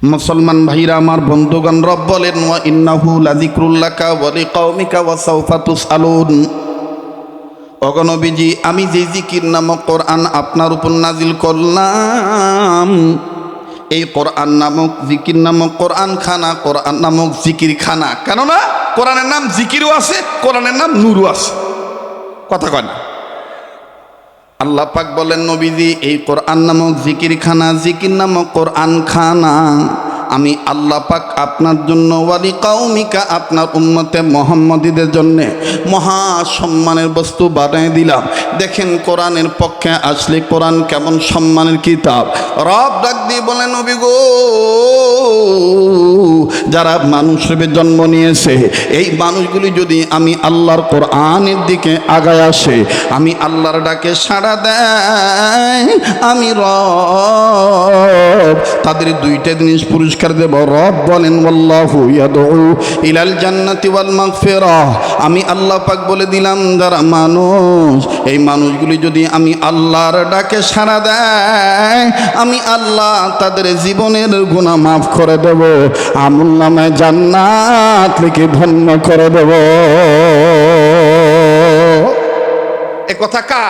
মুসলমান ভাইরা, আমার বন্ধুগণ, রব বলেন, ওয়া ইন্নাহু লাযিকরুল্লাকা ওয়া লিকাউমিকা ওয়া সাওফা তুসআলুন। অগণবীজি আমি যে জিকির নামক কোরআন আপনার উপর নাজিল করলাম। এই কোরআন নামক জিকির নামক কোরআন খানা কোরআন নামক জিকির খানা কেননা কোরআনের নাম জিকিরও আছে, কোরআনের নাম নুরও আছে। কথা কয় না আল্লাহ পাক বলেন নবীজি এই কোরআন নামক জিকির খানা জিকির নামক কোরআন খানা আমি আল্লাহ পাক আপনার জন্য ওয়ালি কাউমিকা আপনার উম্মতে মোহাম্মদীদের জন্য মহা সম্মানের বস্তু বানিয়ে দিলাম। দেখেন কোরআনের পক্ষে আসলে কোরআন কেমন সম্মানের কিতাব। রব ডাক দিয়ে বলেন, নবী গো, যারা মানুষ হিসেবে জন্ম নিয়েছে, এই মানুষগুলি যদি আমি আল্লাহর কোরআনের দিকে আগায় আসে, আমি আল্লাহর ডাকে সাড়া দেয়, আমি রব তাদের দুইটা জিনিস পুরস্কার দেব, রব বলেন ইলাল জান্নাতি ওয়াল মাগফিরাহ আমি আল্লাহ পাক বলে দিলাম, যারা মানুষ, এই মানুষগুলি যদি আমি আল্লাহর ডাকে সাড়া দেয়, আমি আল্লাহ তাদের জীবনের গুনাহ মাফ করে দেব আমুল নামে জান্নাত লিখে ধন্য করে দেব। এ কথা কা?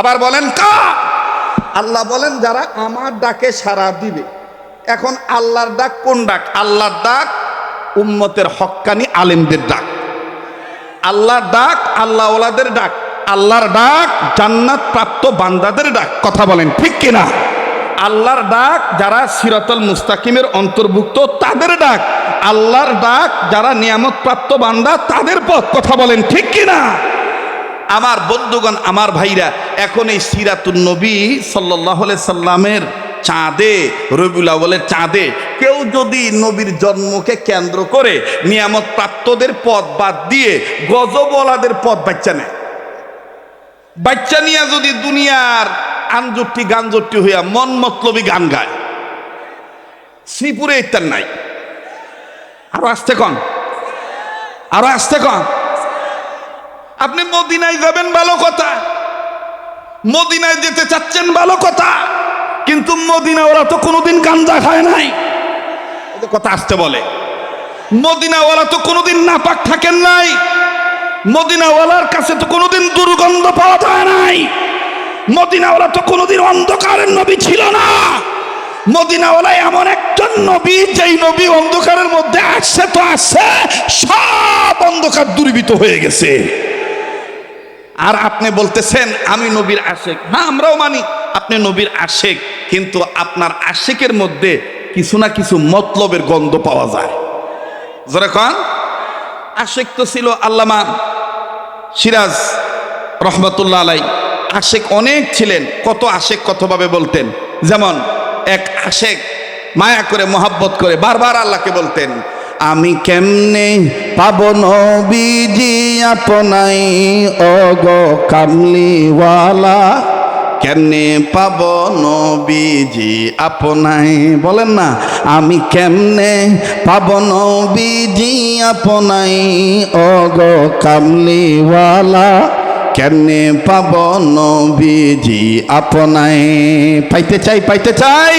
আবার বলেন কা? আল্লাহ বলেন, যারা আমার ডাকে সাড়া দিবে। এখন আল্লাহর ডাক কোন ডাক? আল্লাহর ডাক উম্মতের হক্কানি আলেমদের ডাক। আল্লাহর ডাক আল্লাহ ওলাদের ডাক। আল্লাহর ডাক জান্নাত প্রাপ্ত বান্দাদের ডাক। কথা বলেন, ঠিক কিনা আল্লাহর ডাক যারা সিরাতুল মুস্তাকিমের অন্তর্ভুক্ত, তাদের ডাক। আল্লাহর ডাক যারা নিয়ামত প্রাপ্ত বান্দা, তাদের পথ। কথা বলেন, ঠিক কিনা আমার বন্ধুগণ, আমার ভাইরা, এখন এই সিরাতুন নবী সাল্লাহ সাল্লামের চাঁদে, রবিউল আউ্বালের চাঁদে। কেউ যদি নবীর জন্মকে কেন্দ্র করে নিয়ামত প্রাপ্তদের পথ বাদ দিয়ে গজবলাদের পথ বাচ্চা নেয়। বাচ্চা নিয়ে যদি দুনিয়ার আনজট্টি গানজট্টি হইয়া মন মতলবী গান গায়। শ্রীপুরে ইত্যার নাই। আরও আসতে কন? আরও আসতে কন? আপনি মদিনায় যাবেন ভালো কথা। মদিনায় যেতে চাচ্ছেন ভালো কথা। কিন্তু মদিনা ওরা তো কোনোদিন গাঞ্জা খায় নাই। কথা আসতে বলে। মদিনাওয়ালা তো কোনোদিন নাপাক থাকেন নাই। মদিনাওয়ালার কাছে তো কোনোদিন দুর্গন্ধ পাওয়া যায় নাই। মদিনাওয়ালা তো কোনোদিন অন্ধকারের নবী ছিল না। মদিনাওয়ালা এমন একজন নবী, যেই নবী অন্ধকারের মধ্যে আসছে তো আসছে, সব অন্ধকার দূরীভূত হয়ে গেছে। আর আপনি বলতেছেন, আমি নবীর আশেক। হ্যাঁ আমরাও মানি, আপনি নবীর আশেক। কিন্তু আপনার আশেকের মধ্যে কিছু না কিছু মতলবের গন্ধ পাওয়া যায়। কন? আশেক তো ছিল আল্লামা সিরাজ রহমতুল্লাহ আলাই আশেক অনেক ছিলেন, কত আশেক কতভাবে বলতেন। যেমন, এক আশেক মায়া করে, মহাব্বত করে বারবার আল্লাহকে বলতেন, আমি কেমনে পাব নবীজি আপনাই? অগ কামলিওয়ালা কেমনে পাব নবীজি আপনাই? বলেন না, আমি কেমনে পাব নবীজি আপনাই? অগ কামলিওয়ালা, কেমনে পাব নবীজি আপনাই? পাইতে চাই পাইতে চাই।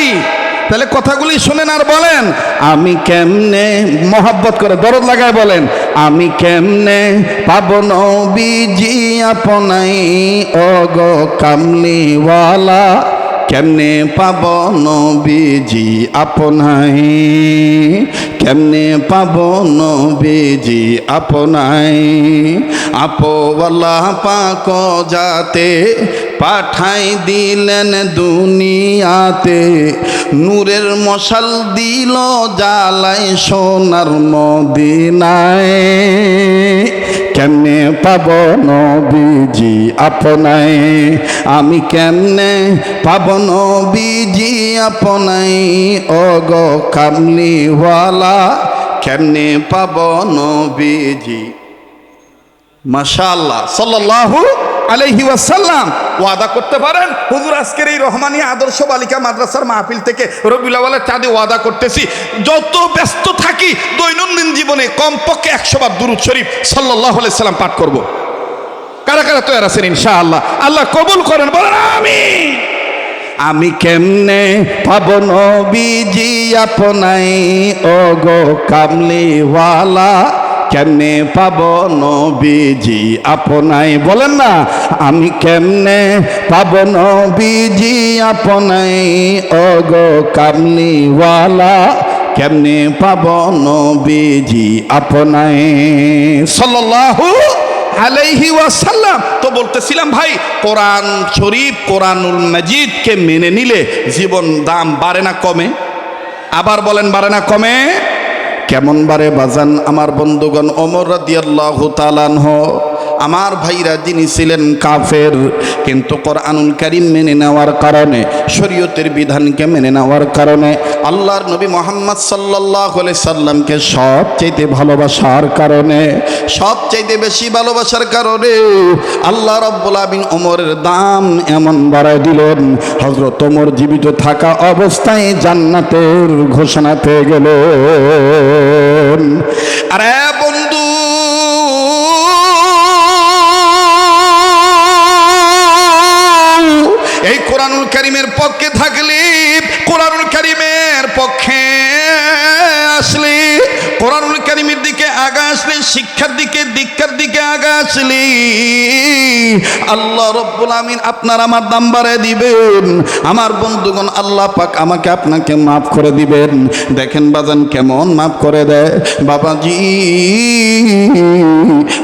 তাহলে কথাগুলি শুনেন আর বলেন। আমি কেমনে মহাব্বত করে দরদ লাগায় বলেন, আমি কেমনে পাব নবীজি আপনাই? অগ কামলিওয়ালা, কেমনে পাব নবীজি আপনাই? কেমনে পাব নবীজি আপনাই? আপোয়ালা পাক যাতে পাঠাই দিলেন দুনিয়াতে। নূরের মশাল দিল জ্বালাই সোনার মদিনায়। কেমনে পাব নবীজি আপনাই আমি কেমনে পাব নবীজি আপনাই অগ কামলিওয়ালা, কেমনে পাব নবীজি? মাশাআল্লাহ, সাল্লাল্লাহু আলাইহি ওয়াসাল্লাম ওয়াদা করতে পারেন, হুজুর, আজকের এই রহমানি আদর্শ বালিকা মাদ্রাসার মাহফিল থেকে রবিউলাওয়ালের চাঁদে ওয়াদা করতেছি। যত ব্যস্ত থাকি, দৈনন্দিন জীবনে কমপক্ষে একশো বার দুরুদ শরীফ আলাইহি সাল্লাম পাঠ করব। কারা কারা তৈরি আছেন ইনশাআল্লাহ? আল্লাহ কবুল করেন, বলেন আমি আমি কেমনে পাব নবীজি আপনাই? ও গো কামলিওয়ালা কেমনে পাব নবীজি আপনাই? বলেন না, আমি কেমনে পাব নবীজি আপনাই? ও গো কামলিওয়ালা, কেমনে পাব নবীজি আপনাই? সাল্লাল্লাহু আলাইহি ওয়াসাল্লাম। তো বলতেছিলাম, ভাই, কোরআন শরীফ, কোরআনুল মাজিদকে মেনে নিলে জীবন দাম বাড়ে না কমে? আবার বলেন, বাড়ে না কমে? কেমন বারে বাজান আমার বন্ধুগণ ওমর রাদিয়াল্লাহু তাআলাহ আমার ভাইরা যিনি ছিলেন কাফের, কিন্তু কোরআনুল কারীম মেনে নেওয়ার কারণে, শরীয়তের বিধানকে মেনে নেওয়ার কারণে, আল্লাহর নবী মোহাম্মদ আলাইহি সাল্লামকে সবচাইতে ভালোবাসার কারণে, সবচাইতে বেশি ভালোবাসার কারণে আল্লাহ রাব্বুল আমিন ওমরের দাম এমন বাড়ায় দিলেন, হযরত ওমর জীবিত থাকা অবস্থায় জান্নাতের ঘোষণা পেয়ে গেল আরে শিক্ষার দিকে দীক্ষার দিকে আগা আসলে। আল্লাহ রব্বুল আমিন আপনার আমার দাম বাড়ায় দিবেন। আমার বন্ধুগণ আল্লাহ পাক আমাকে আপনাকে মাফ করে দিবেন। দেখেন বাজান কেমন মাফ করে দেয়। বাবাজি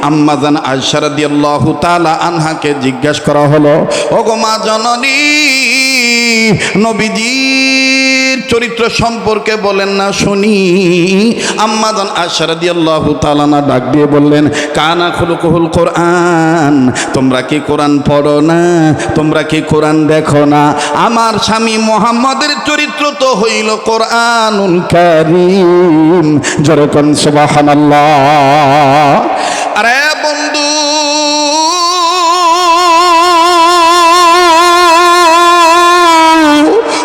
আম্মাজান আয়সা রাদিয়াল্লাহু তাআলা আনহাকে জিজ্ঞাসা করা হলো, ওগো মা জননী, নবীজির চরিত্র সম্পর্কে বলেন না, শুনি। আম্মাজান আয়সা রাদিয়াল্লাহু তাআলা না ডাক দিয়ে বললেন, কানা খুলুকুহুল কোরআন, তোমরা কি কোরআন পড়ো না? তোমরা কি কোরআন দেখো না? আমার স্বামী মোহাম্মদের চরিত্র তো হইল কোরআনুল কারীম। যেরকম সুবাহ আরে বন্ধু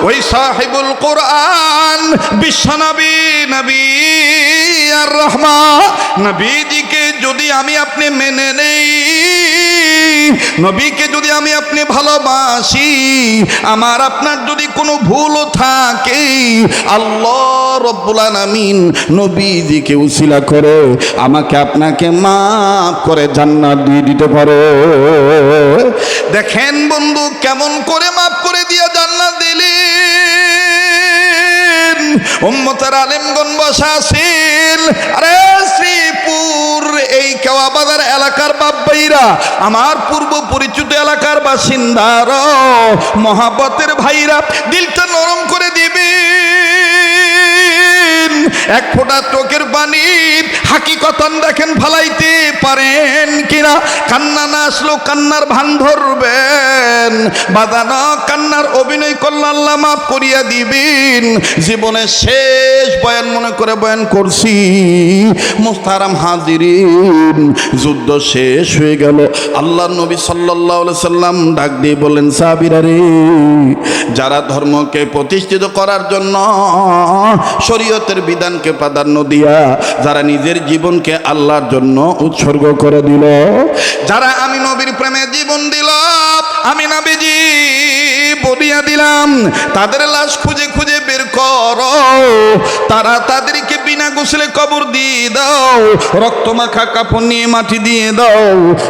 ওই সাহেবুল কোরআন বিশ্বনবী নবী আর রহমা নবীজিকে যদি আমি আপনি মেনে নেই, নবীকে যদি আমি আপনি ভালোবাসি, আমার আপনার যদি কোনো ভুলও থাকে, আল্লাহ রব্বুল আলামিন নবীজিকে উসিলা করে আমাকে আপনাকে মাফ করে জান্নাত দিয়ে দিতে পারে। দেখেন বন্ধু, কেমন করে মাফ করে দিয়ে উম্মতের আলিমগণ বসা ছিল আরে শ্রীপুর, এই কেওয়াবাজার এলাকার বাব্বাইরা আমার পূর্ব পরিচিত এলাকার বাসিন্দার মহাব্বতের ভাইরা, দিলটা নরম করে দিবি এক ফোঁটা চোখের পানি হাকিকতন দেখেন ফালাইতে পারেন কিনা? কান্না না আসলো, কান্নার ভান ধরবেন। বাদানা কান্নার অভিনয় করলে আল্লাহ মাফ করিয়া দিবেন। জীবনের শেষ বয়ান মনে করে বয়ান করছি। মুস্তারাম হাজিরিন, যুদ্ধ শেষ হয়ে গেল। আল্লাহ নবী সাল্লাহ সাল্লাম ডাক দিয়ে বললেন সাবিরা রে, যারা ধর্মকে প্রতিষ্ঠিত করার জন্য শরীয়তের বিধানকে প্রাধান্য দিয়া, যারা নিজের জীবনকে আল্লাহর জন্য উৎসর্গ করে দিল। যারা আমি নবীর প্রেমে জীবন দিল, আমি নবীজি বলিয়া দিলাম, তাদের লাশ খুঁজে খুঁজে বের করো। তারা তাদেরকে বিনা গোসলে কবর দিয়ে দাও, রক্ত মাখা কাপড় নিয়ে মাটি দিয়ে দাও।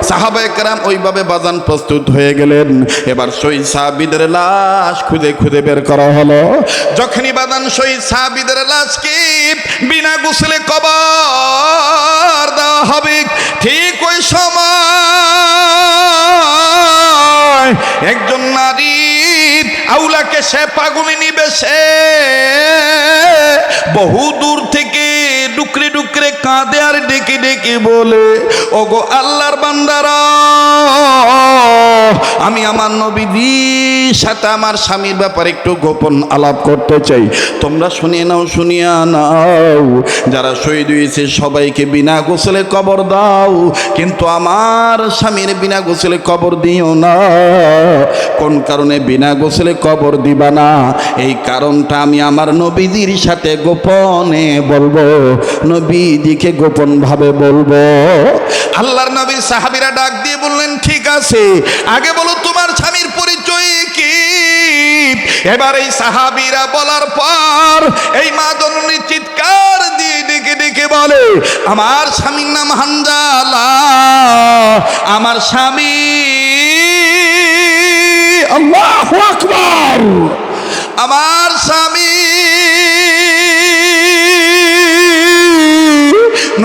সাহাবা একরাম ওইভাবে বাজান প্রস্তুত হয়ে গেলেন। এবার শহীদ সাহাবিদের লাশ খুঁজে খুঁজে বের করা হলো। যখনই বাদান শহীদ সাহাবিদের লাশকে বিনা গোসলে কবর সময় একজন নারীর আউলাকে সে পাগুনি নিবে সে বহু দূর থেকে ডুকরে ডুকরে কাঁদে আর ডেকে ডেকে বলে, ওগো আল্লাহর বান্দারা আমি আমার নবীজির সাথে আমার স্বামীর ব্যাপারে একটু গোপন আলাপ করতে চাই। তোমরা শুনিয়ে নাও, শুনিয়া নাও। যারা শহীদ হয়েছে, সবাইকে বিনা গোসলে কবর দাও। কিন্তু আমার স্বামীর বিনা গোসলে কবর দিও না। কোন কারণে বিনা গোসলে কবর দিবা না? এই কারণটা আমি আমার নবীজির সাথে গোপনে বলব। নবীজিকে গোপন ভাবে বলব। আল্লাহর নবীর সাহাবিরা ডাক দিয়ে বললেন, ঠিক আছে, আগে বলো তোমার স্বামীর পরিচয় কি? এবার এই সাহাবিরা বলার পর এই মা জননী চিৎকার দিয়ে ডেকে ডেকে বলে, আমার স্বামীর নাম হানজালা, আমার স্বামী আল্লাহু আমার স্বামী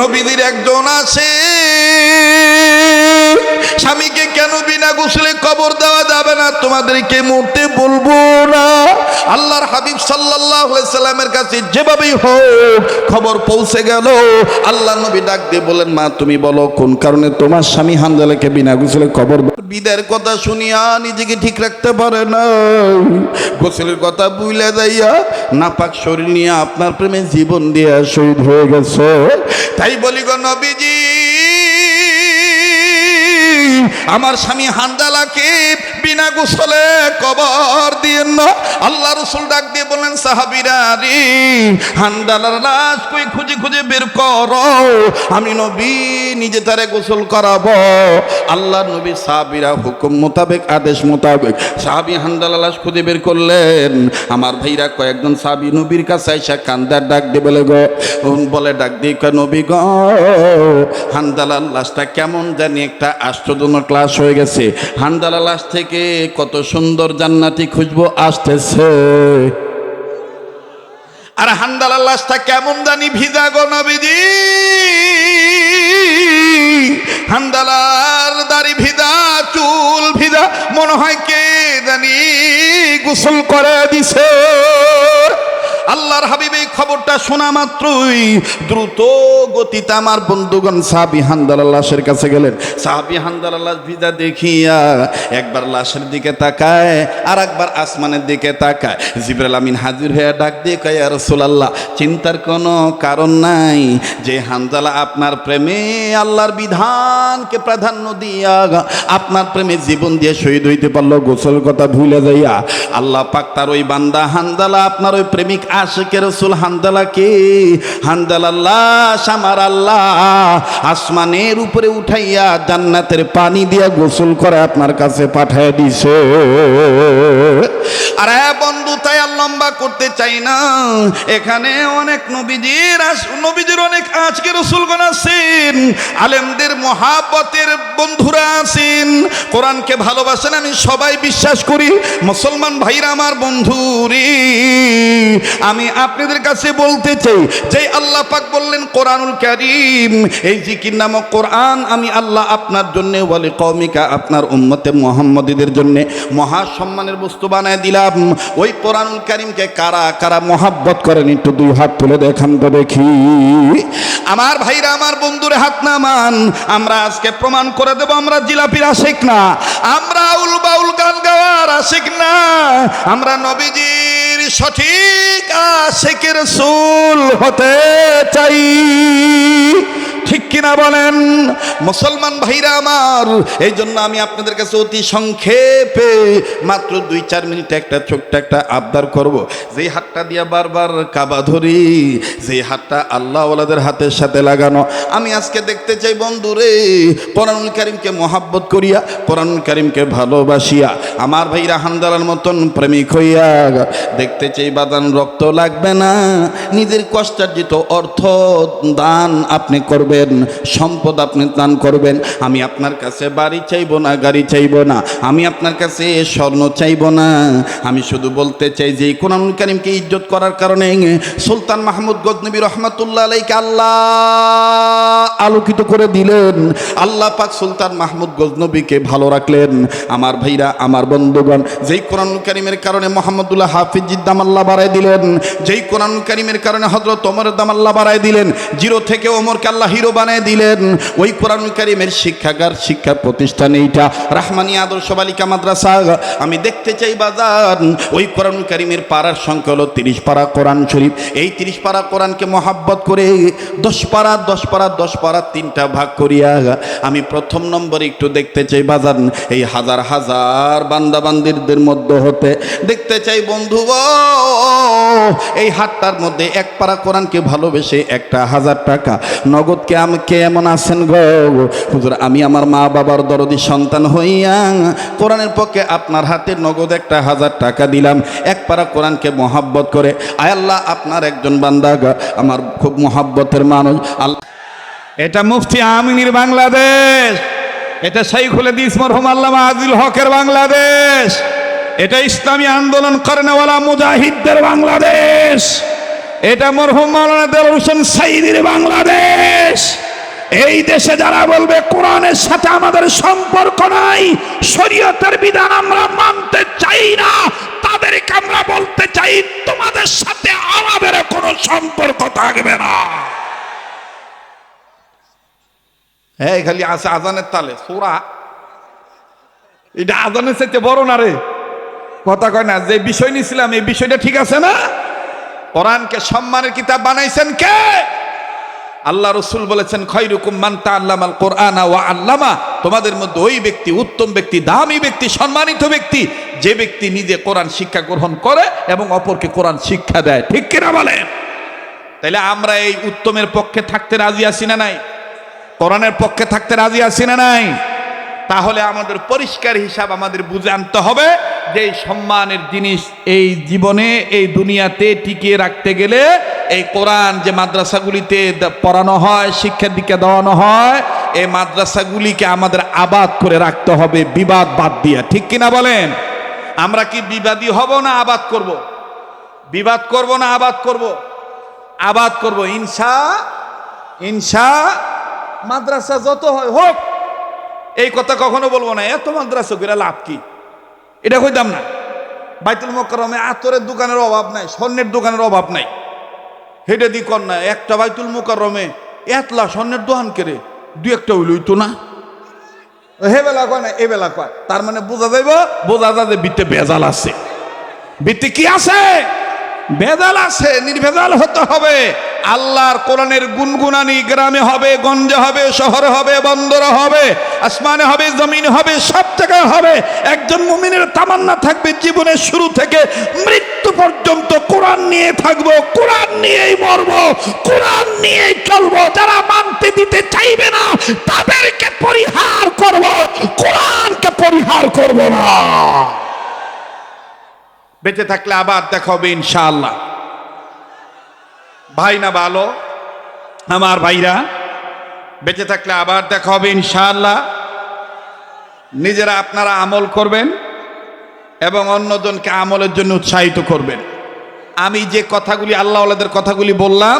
নবীদের একজন আছে। স্বামীকে কেন বিনা গোসলে কবর দেওয়া যাবে না? তোমাদেরকে মরতে বলব না। আল্লাহর হাবিব সাল্লাহ সাল্লামের কাছে যেভাবেই হোক খবর পৌঁছে গেল, আল্লাহ নবী ডাক দিয়ে বলেন মা, তুমি বলো কোন কারণে তোমার স্বামী হানজালাকে বিনা গোসলে কবর বিদায়ের কথা শুনিয়া নিজেকে ঠিক রাখতে পারে না। গোসলের কথা বুইলে যাইয়া নাপাক শরীর নিয়ে আপনার প্রেমে জীবন দিয়ে শহীদ হয়ে গেছে। তাই বলি গো নবীজি আমার স্বামী হান্দালাকে বিনা গোসলে কবর দিয়েন না? আল্লাহ রসুল ডাক দিয়ে বললেন, সাহাবিরা রে হান্দালার লাশ কই খুঁজে খুঁজে বের কর? আমি নবী, নিজে তারে গোসল করাবো। আল্লাহ নবী সাহাবিরা হুকুম মোতাবেক, আদেশ মোতাবেক সাহাবি হান্দালা লাশ খুঁজে বের করলেন। আমার ভাইরা কয়েকজন সাহাবি নবীর কাছে আইসা কান্দার ডাক দিয়ে বলে, গো বলে ডাক দিয়ে নবী গো হান্দালার লাশটা কেমন জানি একটা আশ্চর্যজনক লাশ হয়ে গেছে। হান্দালা লাশ থেকে কত সুন্দর জান্নাতি খুঁজবো আসতেছে। আর হান্দালার লাশটা কেমন জানি ভিজা গো নবীজি। হান্দালার দাড়ি ভিজা, চুল ভিজা, মনে হয় কে জানি গোসল করে দিছে। আল্লাহর হাবিব এই খবরটা শোনা মাত্রই দ্রুত গতিতে আমার বন্ধুগণ সাহাবি হান্দাল লাশের কাছে গেলেন। সাহাবি হান্দাল লাশ ভিজা দেখিয়া একবার লাশের দিকে তাকায় আর একবার আসমানের দিকে তাকায়। জিবরাল আমিন হাজির হয়ে ডাক দিয়ে কয় আর রাসূলুল্লাহ, চিন্তার কোনো কারণ নাই। যে হানজালা আপনার প্রেমে আল্লাহর বিধানকে প্রাধান্য দিয়া আপনার প্রেমে জীবন দিয়ে শহীদ হইতে পারল, গোসল কথা ভুলে যাইয়া। আল্লাহ পাক তার ওই বান্দা হানজালা আপনার ওই প্রেমিক আশেকের রসুল হানদালাকে হানদালাল্লাহ আমার আল্লাহ আসমানের উপরে উঠাইয়া জান্নাতের পানি দিয়া গোসল করে আপনার কাছে পাঠায় দিছে। আর বন্ধু, তাই আর লম্বা করতে চাই না। এখানে অনেক নবীজির নবীজির অনেক আজকে রসুলগণ আছেন। আলেমদের মহাপতের বন্ধুরা আছেন। কোরআনকে ভালোবাসেন, আমি সবাই বিশ্বাস করি, মুসলমান ভাইরা আমার বন্ধু রে আমি আপনাদের কাছে বলতে চাই, যে আল্লাহ পাক বললেন কোরআনুল কারীম, এই জিকির নামক কোরআন আমি আল্লাহ আপনার জন্য বলে কৌমিকা আপনার উম্মতে মোহাম্মদীদের জন্যে মহা সম্মানের বস্তু বানায় দিলাম। ওই কোরআনুল কারীমকে কারা কারা মহাব্বত করেন, একটু দুই হাত তুলে দেখান তো দেখি। আমার ভাইরা, আমার বন্ধুরে হাত নামান আমরা আজকে প্রমাণ করে দেব, আমরা জিলাপির আশেক না। আমরা উল বাউল গান গাওয়ার আশিক না। আমরা নবীজির সঠিক আশিকের সুল হতে চাই। ঠিক কিনা বলেন? মুসলমান ভাইরা আমার, এই জন্য আমি আপনাদের কাছে অতি সংক্ষেপে মাত্র দুই চার মিনিটে একটা ছোট্ট একটা আবদার করব। যেই হাতটা দিয়া বারবার কাবা ধরি, যেই হাতটা আল্লাহ ওলাদের হাতের সাথে লাগানো, আমি আজকে দেখতে চাই বন্ধুরে, কোরআনুল কারিমকে মহাব্বত করিয়া, কোরআনুল কারিমকে ভালোবাসিয়া, আমার ভাইরা হান্দালার মতন প্রেমিক হইয়া, দেখতে চাই বাদান রক্ত লাগবে না, নিজের কষ্টার্জিত অর্থ দান আপনি করবেন। সম্পদ আপনি দান করবেন, আমি আপনার কাছে বাড়ি চাইব না, গাড়ি চাইব না, আমি আপনার কাছে স্বর্ণ চাইব না। আমি শুধু বলতে চাই যে কোরআন কারিমকে ইজ্জত করার কারণে সুলতান মাহমুদ গজনবী রহমতুল্লাহ আলাইকে আল্লাহ আলোকিত করে দিলেন। আল্লাহ পাক সুলতান মাহমুদ গজনবীকে ভালো রাখলেন। আমার ভাইরা, আমার বন্ধুগণ, যেই কোরআন কারিমের কারণে মোহাম্মদুল্লাহ হাফিজির দাম আল্লাহ বাড়াই দিলেন, যেই কোরআন করিমের কারণে হজরত ওমরের দাম আল্লাহ বাড়াই দিলেন, জিরো থেকে ওমরকে আল্লাহ হিরো বানিয়ে দিলেন। ওই কোরআনুল কারিমের শিক্ষাগার, শিক্ষা প্রতিষ্ঠান এইটা। রাহমানি আদর্শ বালিকা মাদ্রাসা, আমি দেখতে চাই বাজার। ওই কোরআনুল কারিমের পাড়ার সংখ্যা হলো তিরিশ পাড়া কোরআন শরীফ। এই তিরিশ পাড়া কোরআনকে মহাব্বত করে দশ পাড়া দশ পাড়া দশ পাড়া তিনটা ভাগ করিয়া আমি প্রথম নম্বরে একটু দেখতে চাই বাজার। এই হাজার হাজার বান্দা বান্দিরদের মধ্যে হতে দেখতে চাই বন্ধু এই হাটটার মধ্যে এক পাড়া কোরআনকে ভালোবেসে একটা হাজার টাকা নগদকে আমি কে এমন আছেন গো? হুজুর, আমি আমার মা বাবার দরদি সন্তান হইয়া কোরআনের পক্ষে আপনার হাতে নগদ একটা হাজার টাকা দিলাম। এক পারা কোরআনকে মহাব্বত করে, আয় আল্লাহ, আপনার একজন বান্দা আমার খুব মহাব্বতের মানুষ। আল্লাহ এটা মুফতি আমিনীর বাংলাদেশ। এটা শাইখুল হাদিস মরহুম আল্লামা আজিল হকের বাংলাদেশ। এটা ইসলামী আন্দোলন করেনওয়ালা মুজাহিদদের বাংলাদেশ। এটা মরহুম মাওলানা দেল হোসেন সাইদির বাংলাদেশ। এই দেশে যারা বলবে, কোরআনের সাথে আমাদের সম্পর্ক নাই, শরীয়তের বিধান আমরা মানতে চাই না, তাদেরকে আমরা বলতে চাই, তোমাদের সাথে আমাদের কোনো সম্পর্ক থাকবে না। হ্যাঁ খালি আছে আজানের তালে, সোরা। এটা আজানের চাইতে বড় না রে। কথা কয় না, যে বিষয় নিছিলাম এই বিষয়টা ঠিক আছে না? কোরআনকে সম্মানের কিতাব বানাইছেন কে? আল্লাহ রসুল বলেছেন খৈরুকুম মান্তা আল্লামাল কোরআনা ওয়া আল্লামা। তোমাদের মধ্যে ওই ব্যক্তি উত্তম ব্যক্তি, দামি ব্যক্তি, সম্মানিত ব্যক্তি, যে ব্যক্তি নিজে কোরআন শিক্ষা গ্রহণ করে এবং অপরকে কোরআন শিক্ষা দেয়। ঠিক কিনা বলেন? তাইলে আমরা এই উত্তমের পক্ষে থাকতে রাজি আছি না নাই? কোরআনের পক্ষে থাকতে রাজি আছি না নাই? তাহলে আমাদের পরিষ্কার হিসাব আমাদের বুঝে আনতে হবে যে সম্মানের জিনিস এই জীবনে, এই দুনিয়াতে টিকিয়ে রাখতে গেলে এই কোরআন যে মাদ্রাসাগুলিতে পড়ানো হয় শিক্ষা দীক্ষা দেওয়ানো হয়, এই মাদ্রাসাগুলিকে আমাদের আবাদ করে রাখতে হবে, বিবাদ বাদ দিয়া ঠিক কিনা বলেন আমরা কি বিবাদী হব না আবাদ করব। বিবাদ করব না আবাদ করব। আবাদ করব ইনসা ইনসা মাদ্রাসা যত হয় হোক এই কথা কখনো বলব না। এত মাদ্রাসা করে লাভ কি? এটা কইতাম না। বাইতুল মোকারমে আতরের দোকানের অভাব নাই, স্বর্ণের দোকানের অভাব নাই। হেডে দি কর না, একটা বাইতুল মোকারমে এতলা স্বর্ণের দোকান কেড়ে দু একটা হইলই তো না। হে বেলা কয় না, এ বেলা কয়। তার মানে বোঝা যাইব, বোঝা যায় যে বিতে বেজাল আছে। বিতে কি আছে? ভেজাল আছে, নির্ভেজাল হতে হবে। আল্লাহর কোরআনের গুনগুনানি গ্রামে হবে, গঞ্জে হবে, শহরে হবে, বন্দরে হবে, আসমানে হবে, জমিন হবে, সব জায়গায় হবে। একজন মুমিনের তামান্না থাকবে জীবনের শুরু থেকে মৃত্যু পর্যন্ত। কোরআন নিয়ে থাকব, কোরআন নিয়েই মরব, কোরআন নিয়েই চলবো। যারা মানতে দিতে চাইবে না, তাদেরকে পরিহার করব, কোরআনকে পরিহার করব না। বেঁচে থাকলে আবার দেখা হবে ইনশাআল্লাহ। ভাই না ভালো? আমার ভাইরা, বেঁচে থাকলে আবার দেখা হবে ইনশাআল্লাহ। নিজেরা আপনারা আমল করবেন এবং অন্যজনকে আমলের জন্য উৎসাহিত করবেন। আমি যে কথাগুলি আল্লাহ আল্লাহদের কথাগুলি বললাম,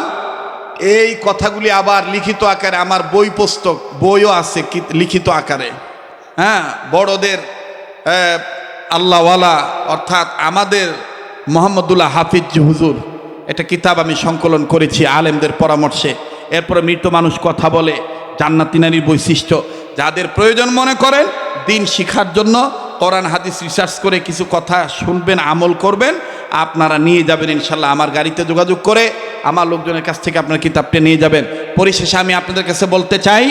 এই কথাগুলি আবার লিখিত আকারে আমার বই পুস্তক, বইও আছে লিখিত আকারে। হ্যাঁ বড়দের আল্লাহওয়ালা, অর্থাৎ আমাদের মোহাম্মদুল্লাহ হাফিজ হুজুর, একটা কিতাব আমি সংকলন করেছি আলেমদের পরামর্শে। এরপরে মৃত মানুষ কথা বলে, জান্নাতি নারীর বৈশিষ্ট্য। যাদের প্রয়োজন মনে করেন, দিন শিখার জন্য কোরআন, হাদিস রিসার্চ করে কিছু কথা শুনবেন, আমল করবেন, আপনারা নিয়ে যাবেন ইনশাল্লাহ আমার গাড়িতে যোগাযোগ করে, আমার লোকজনের কাছ থেকে আপনার কিতাবটা নিয়ে যাবেন। পরিশেষে আমি আপনাদের কাছে বলতে চাই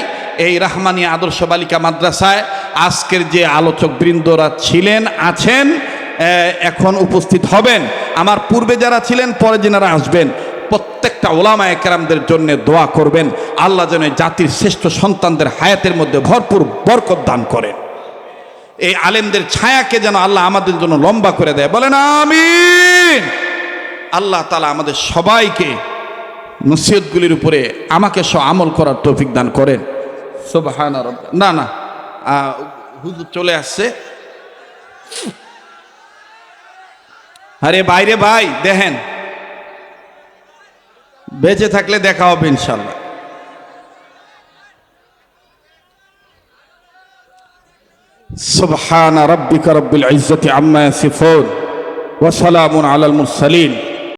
এই রাহমানি আদর্শ বালিকা মাদ্রাসায় আজকের যে আলোচক বৃন্দরা ছিলেন, আছেন এখন উপস্থিত হবেন। আমার পূর্বে যারা ছিলেন, পরে যেনারা আসবেন, প্রত্যেকটা ওলামা একরামদের জন্য দোয়া করবেন। আল্লাহ যেন জাতির শ্রেষ্ঠ সন্তানদের হায়াতের মধ্যে ভরপুর বরকত দান করেন। এই আলেমদের ছায়াকে যেন আল্লাহ আমাদের জন্য লম্বা করে দেয়। বলেন আমি আল্লাহ তালা আমাদের সবাইকে নসিহতগুলির উপরে আমাকে সব আমল করার তৌফিক দান করেন। সুবহানা রাব্বি- না না আহ, হুজুর চলে আসছে আরে বাইরে ভাই দেখেন বেঁচে থাকলে দেখা হবে ইনশাল্লাহ سبحان ربك رب العزة عما يصفون وسلام على المرسلين